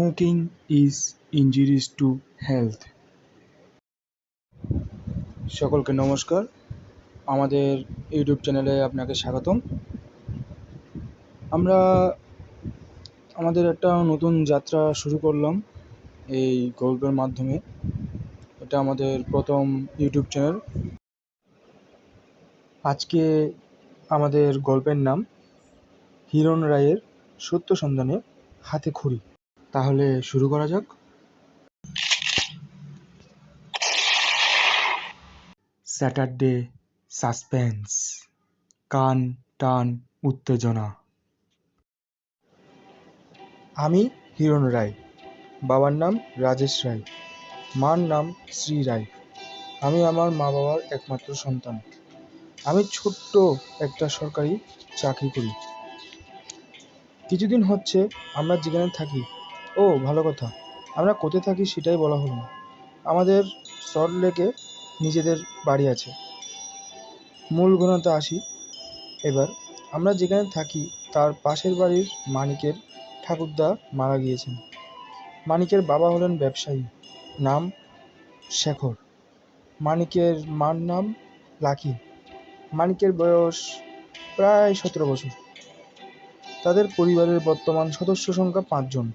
Smoking is injurious to health সকলকে নমস্কার। আমাদের ইউটিউব চ্যানেলে আপনাকে স্বাগতম। আমরা আমাদের একটা নতুন যাত্রা শুরু করলাম এই গল্পের মাধ্যমে। এটা আমাদের প্রথম ইউটিউব চ্যানেল। আজকে আমাদের গল্পের নাম হিরণ রায়ের সত্য সন্ধানে হাতে খড়ি। তাহলে শুরু করা যাক। স্যাটারডে সাসপেন্স কান, টান, উত্তেজনা। আমি হিরণ রায়, বাবার নাম রাজেশ রায়, মার নাম শ্রী রায়। আমি আমার মা বাবার একমাত্র সন্তান। আমি ছোট্ট একটা সরকারি চাকরি করি। কিছুদিন হচ্ছে আমরা যেখানে থাকি ও, ভালো কথা। আমরা কোথায় থাকি সেটাই বলা হলো না। আমাদের সল্ট লেকে নিজেদের বাড়ি আছে। মূল ঘটনাতে আসি এবার আমরা যেখানে থাকি, তার পাশের বাড়ির মানিকের ঠাকুরদা মারা গিয়েছেন। মানিকের বাবা হলেন ব্যবসায়ী, নাম শেখর। মানিকের মার নাম লাকি। মানিকের বয়স প্রায় সতেরো বছর। তাদের পরিবারের বর্তমান সদস্য সংখ্যা পাঁচজন।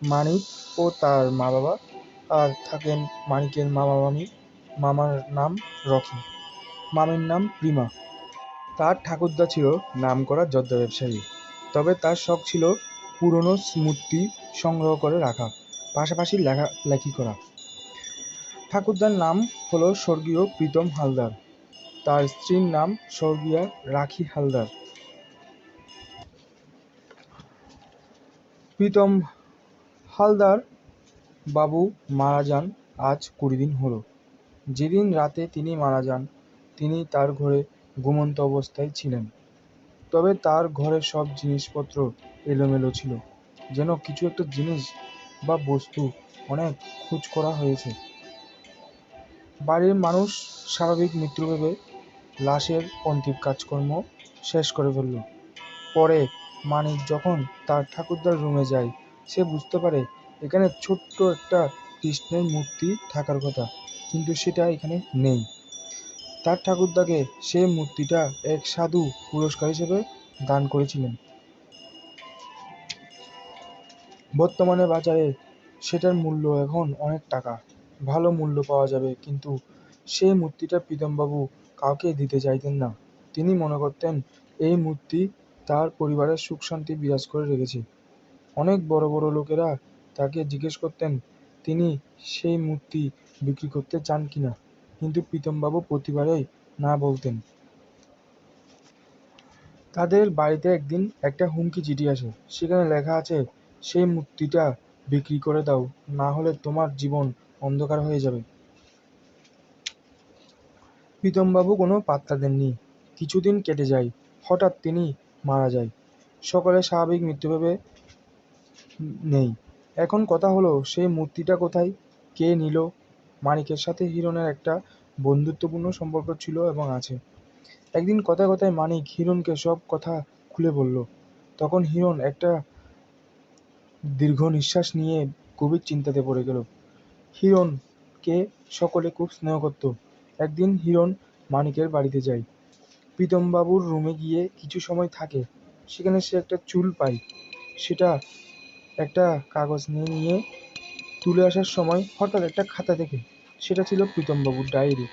মানিক ও তার মা বাবা আর থাকেন মানিকের মামা মামি মামার নাম রকি। মামির নাম প্রিমা তার ঠাকুরদা ছিল নামকরা যোদ্ধা ব্যবসায়ী তবে তার শখ ছিল পুরনো মূর্তি সংগ্রহ করে রাখা, পাশাপাশি লেখা, লেখি করা। ঠাকুরদার নাম হলো স্বর্গীয় প্রীতম হালদার। তার স্ত্রীর নাম স্বর্গীয়া রাখি হালদার। প্রীতম হালদার বাবু মারা যান আজ কুড়ি দিন হলো। যেদিন রাতে তিনি মারা যান, তিনি তার ঘরে ঘুমন্ত অবস্থায় ছিলেন। তবে তার ঘরের সব জিনিসপত্র এলোমেলো ছিল, যেন কিছু একটা জিনিস বা বস্তু অনেক খোঁজ করা হয়েছে। বাড়ির মানুষ স্বাভাবিক মৃত্যু ভেবে লাশের অন্তিম কাজকর্ম শেষ করে ফেলল। পরে মানিক যখন তার ঠাকুরদার রুমে যায় সে বুঝতে পারে এখানে ছোট্ট একটা কৃষ্ণের মূর্তি থাকার কথা, কিন্তু সেটা এখানে নেই। তার ঠাকুরদাকে সেই মূর্তিটা এক সাধু পুরস্কার হিসেবে দান করেছিলেন। বর্তমানে বাজারে সেটার মূল্য এখন অনেক টাকা, ভালো মূল্য পাওয়া যাবে, কিন্তু সেই মূর্তিটা প্রীতমবাবু কাউকে দিতে চাইতেন না। তিনি মনে করতেন, এই মূর্তি তার পরিবারের সুখ শান্তি বিরাজ করে রেখেছে। অনেক বড় বড় লোকেরা তাকে জিজ্ঞেস করতেন, তিনি সেই মূর্তি বিক্রি করতে চান কিনা কিন্তু প্রীতমবাবু প্রতিবারেই না বলতেন। তাদের বাড়িতে একদিন একটা হুমকি চিঠি আসে। সেখানে লেখা আছে, সেই মূর্তিটা বিক্রি করে দাও, না হলে তোমার জীবন অন্ধকার হয়ে যাবে। প্রীতমবাবু কোনো পাত্তা দেননি। কিছুদিন কেটে যায়, হঠাৎ তিনি মারা যায়। সকলে স্বাভাবিক মৃত্যু ভেবে নেই। এখন কথা হলো, সেই মূর্তিটা কোথায়? কে নিল? মানিকের সাথে হিরণের একটা বন্ধুত্বপূর্ণ সম্পর্ক ছিল এবং আছে। একদিন কথায় কথায় মানিক হিরণকে সব কথা খুলে বলল। তখন হিরণ একটা দীর্ঘ নিঃশ্বাস নিয়ে গভীর চিন্তাতে পড়ে গেল। হিরণকে সকলে খুব স্নেহ করত। একদিন হিরণ মানিকের বাড়িতে যায়। প্রীতমবাবুর রুমে গিয়ে কিছু সময় থাকে। সেখানে সে একটা চুল পায়। সেটা একটা কাগজ নিয়ে নিয়ে তুলে আসার সময় হঠাৎ একটা খাতা দেখে, সেটা ছিল প্রীতমবাবুর ডায়েরি।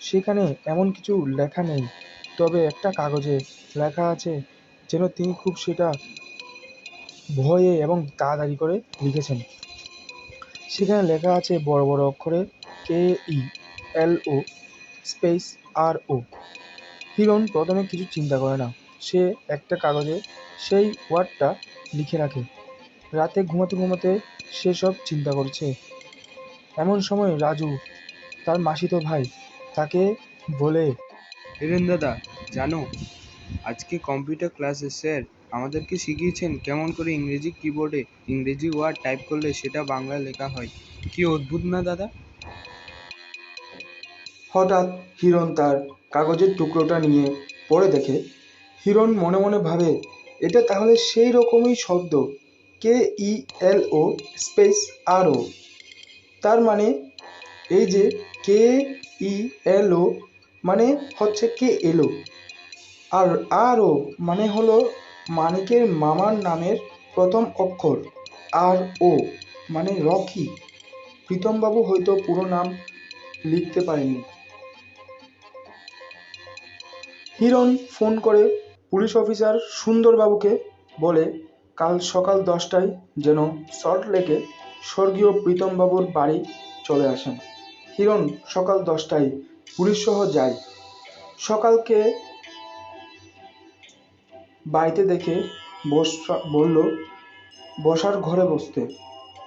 সেখানে এমন কিছু লেখা নেই, তবে একটা কাগজে লেখা আছে যেন তিনি খুব সেটা ভয়ে এবং তাড়াতাড়ি করে লিখেছেন। সেখানে লেখা আছে বড় বড় অক্ষরে কে ই এল ও স্পেস আর ও হিরণ প্রথমে কিছু চিন্তা করে না, সে একটা কাগজে সেই ওয়ার্ডটা লিখে রাখে। রাতে ঘুমাতে ঘুমাতে সে সব চিন্তা করছে। এমন সময় রাজু তার মাসিতো ভাই তাকে বলে হিরেন দাদা জানো আজকে কম্পিউটার ক্লাসে স্যার আমাদেরকে শিখিয়েছেন কেমন করে ইংরেজি কিবোর্ডে ইংরেজি ওয়ার্ড টাইপ করলে সেটা বাংলায় লেখা হয়। কি অদ্ভুত না দাদা? হঠাৎ হিরণ তার কাগজের টুকরোটা নিয়ে পড়ে দেখে। হিরণ মনে মনে ভাবে এটা তাহলে সেই রকমই শব্দ। কে ই এল ও স্পেস আর ও তার মানে এই যে কে ই এল ও মানে হচ্ছে কে এলো আর আর ও মানে হলো মানিকের মামার নামের প্রথম অক্ষর আর ও মানে রকি। প্রীতমবাবু হয়তো পুরো নাম লিখতে পারেননি। হিরণ ফোন করে পুলিশ অফিসার সুন্দরবাবুকে বলে কাল সকাল দশটায় যেন সল্ট লেকে স্বর্গীয় প্রীতমবাবুর বাড়ি চলে আসেন। হিরণ সকাল দশটায় পুলিশ সহ যায়। সকালকে বাড়িতে দেখে বসা বলল, বসার ঘরে বসতে।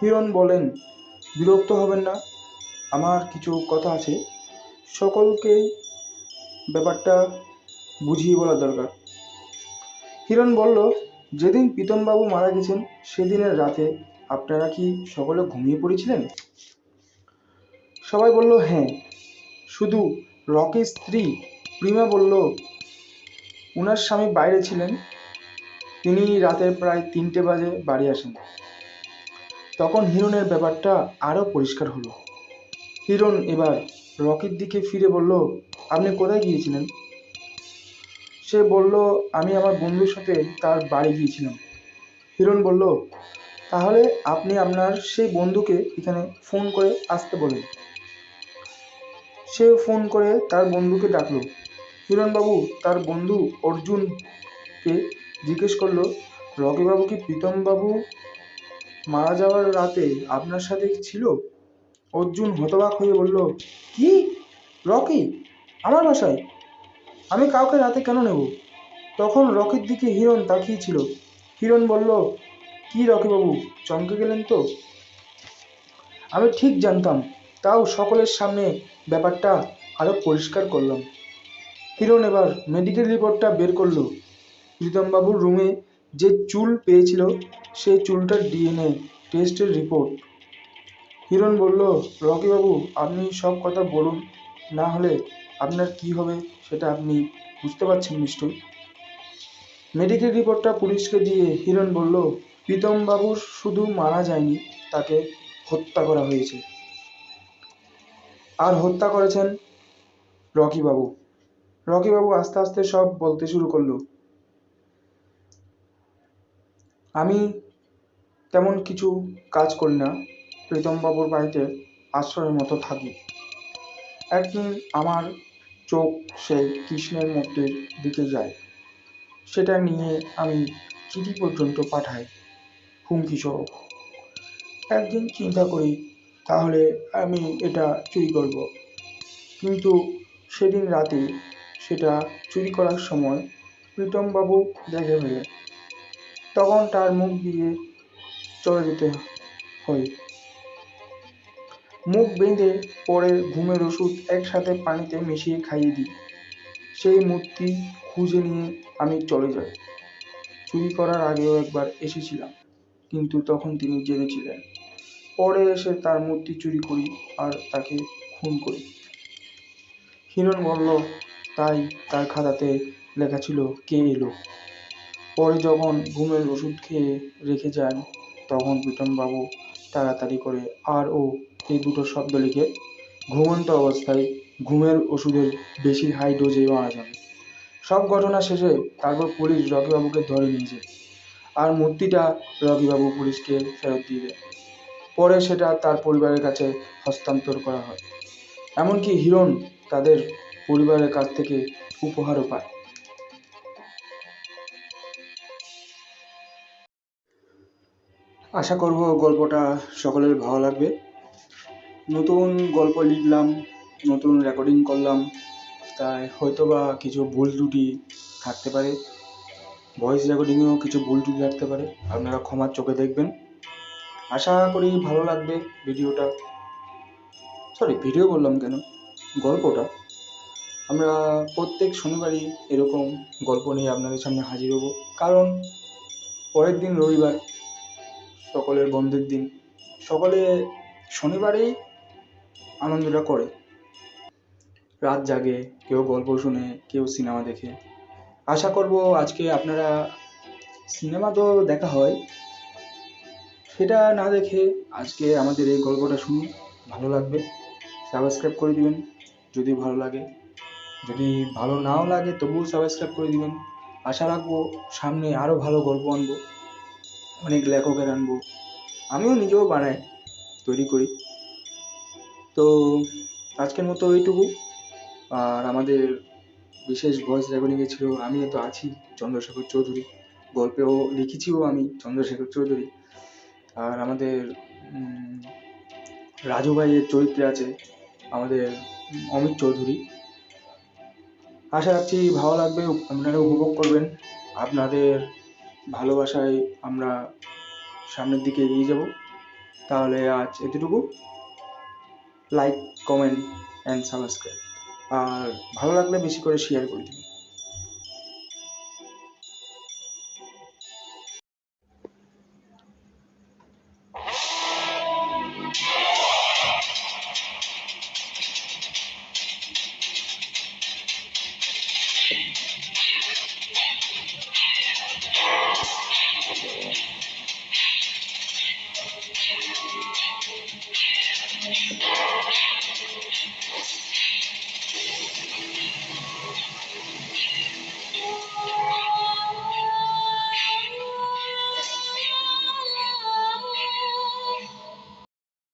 হিরণ বলেন বিরক্ত হবেন না, আমার কিছু কথা আছে। সকলকেই ব্যাপারটা বুঝিয়ে বলা দরকার। হিরণ বলল যেদিন প্রীতমবাবু মারা গেছেন, সেদিনের রাতে আপনারা কি সকলে ঘুমিয়ে পড়েছিলেন? সবাই বলল হ্যাঁ। শুধু রকির স্ত্রী প্রিমা বলল ওনার স্বামী বাইরে ছিলেন। তিনি রাতের প্রায় তিনটে বাজে বাড়ি আসেন। তখন হিরণের ব্যাপারটা আরও পরিষ্কার হলো। হিরণ এবার রকির দিকে ফিরে বলল, আপনি কোথায় গিয়েছিলেন? সে বলল, আমি আমার বন্ধুর সাথে তার বাড়ি গিয়েছিলাম। হিরণ বলল, তাহলে আপনি আপনার সেই বন্ধুকে এখানে ফোন করে আসতে বলেন। সে ফোন করে তার বন্ধুকে ডাকলো। হিরণবাবু তার বন্ধু অর্জুনকে জিজ্ঞেস করল, রকিবাবু কি প্রীতমবাবু মারা যাওয়ার রাতে আপনার সাথে ছিল? অর্জুন হতবাক হয়ে বলল, কি? রকি? আমার বাসায়? আমি কাউকে রাতে কেন নেব? তখন রকির দিকে হিরণ তাকিয়েছিল। হিরণ বলল, কি রকিবাবু চমকে গেলেন তো? আমি ঠিক জানতাম। তাও সকলের সামনে ব্যাপারটা আরও পরিষ্কার করলাম। হিরণ এবার মেডিকেল রিপোর্টটা বের করল। প্রীতমবাবুর রুমে যে চুল পেয়েছিল, সেই চুলটার ডিএনএ টেস্টের রিপোর্ট হিরণ বলল রকিবাবু আপনি সব কথা বলুন, না হলে আপনার কি হবে সেটা আপনি বুঝতে পারছেন নিশ্চয়ই। মেডিকেল রিপোর্টটা পুলিশকে দিয়ে হিরণ বলল প্রীতমবাবুর শুধু মারা যায়নি, তাকে হত্যা করা হয়েছে। আর হত্যা করেছেন রকিবাবু। রকিবাবু আস্তে আস্তে সব বলতে শুরু করল। আমি তেমন কিছু কাজ করি না, প্রীতমবাবুর বাড়িতে আশ্রয়ের মতো থাকি। একদিন আমার চোখ সেই কৃষ্ণের মূর্তির দিকে যায়। সেটা নিয়ে আমি চিঠি পর্যন্ত পাঠাই হুমকি সহ একদিন চিন্তা করি, তাহলে আমি এটা চুরি করব। কিন্তু সেদিন রাতে সেটা চুরি করার সময় প্রীতমবাবু দেখে ফেলে। তখন তার মুখ দিয়ে চলে যেতে হয়। মুখ বেঁধে পরে ঘুমের ওষুধ একসাথে পানিতে মিশিয়ে খাইয়ে দিই। সেই মূর্তি খুঁজে নিয়ে আমি চলে যাই। চুরি করার আগেও একবার এসেছিলাম, কিন্তু তখন তিনি জেনেছিলেন পরে এসে তার মূর্তি চুরি করি আর তাকে খুন করি। হিরণ বলল, তাই তার খাতাতে লেখা ছিল, কে এলো পরে যখন ঘুমের ওষুধ খেয়ে রেখে যান, তখন প্রীতমবাবু তাড়াতাড়ি করে আর ও এই দুটো শব্দ লিখে ঘুমন্ত অবস্থায় ঘুমের ওষুধের বেশি হাই ডোজে মারা যান সব ঘটনা শেষে তারপর পুলিশ রকিবাবুকে ধরে নিয়ে যায় আর মূর্তিটা রকিবাবু পুলিশকে ফেরত দিয়ে দেয়। পরে সেটা তার পরিবারের কাছে হস্তান্তর করা হয়। এমনকি হিরণ তাদের পরিবারের কাছ থেকে উপহারও পায়। আশা করব গল্পটা সকলের ভালো লাগবে। নতুন গল্প লিখলাম, নতুন রেকর্ডিং করলাম, তাই হয়তো বা কিছু ভুল ত্রুটি থাকতে পারে। ভয়েস রেকর্ডিংয়েও কিছু ভুল ত্রুটি থাকতে পারে, আপনারা ক্ষমার চোখে দেখবেন। আশা করি ভালো লাগবে ভিডিওটা। সরি ভিডিও বললাম কেন? গল্পটা। আমরা প্রত্যেক শনিবারই এরকম গল্প নিয়ে আপনাদের সামনে হাজির হব। কারণ পরের দিন রবিবার, সকলের বন্ধের দিন। সকলে শনিবারেই আনন্দটা করে। রাত জাগে, কেউ গল্প শুনে, কেউ সিনেমা দেখে। আশা করব আজকে আপনারা সিনেমা তো দেখা হয়। সেটা না দেখে আজকে আমাদের এই গল্পটা শুনুন, ভালো লাগবে। সাবস্ক্রাইব করে দিবেন, যদি ভালো লাগে। যদি ভালো নাও লাগে, তবুও সাবস্ক্রাইব করে দিবেন। আশা রাখব সামনে আরও ভালো গল্প আনব, অনেক লেখকের আনব। আমিও নিজেও বানাই তৈরি করি। তো আজকের মতো এইটুকু। আর আমাদের বিশেষ ভয়েস রেকর্ডিংয়ে ছিল আমি তো আছি চন্দ্রশেখর চৌধুরী। গল্পেও লিখেছিও আমি চন্দ্রশেখর চৌধুরী। আর আমাদের রাজু ভাইয়ের চরিত্রে আছে আমাদের অমিত চৌধুরী। আশা রাখছি ভালো লাগবে আপনারা উপভোগ করবেন। আপনাদের ভালোবাসায় আমরা সামনের দিকে এগিয়ে যাব। তাহলে আজ এতটুকু। লাইক কমেন্ট অ্যান্ড সাবস্ক্রাইব আর ভালো লাগলে বেশি করে শেয়ার করে দিন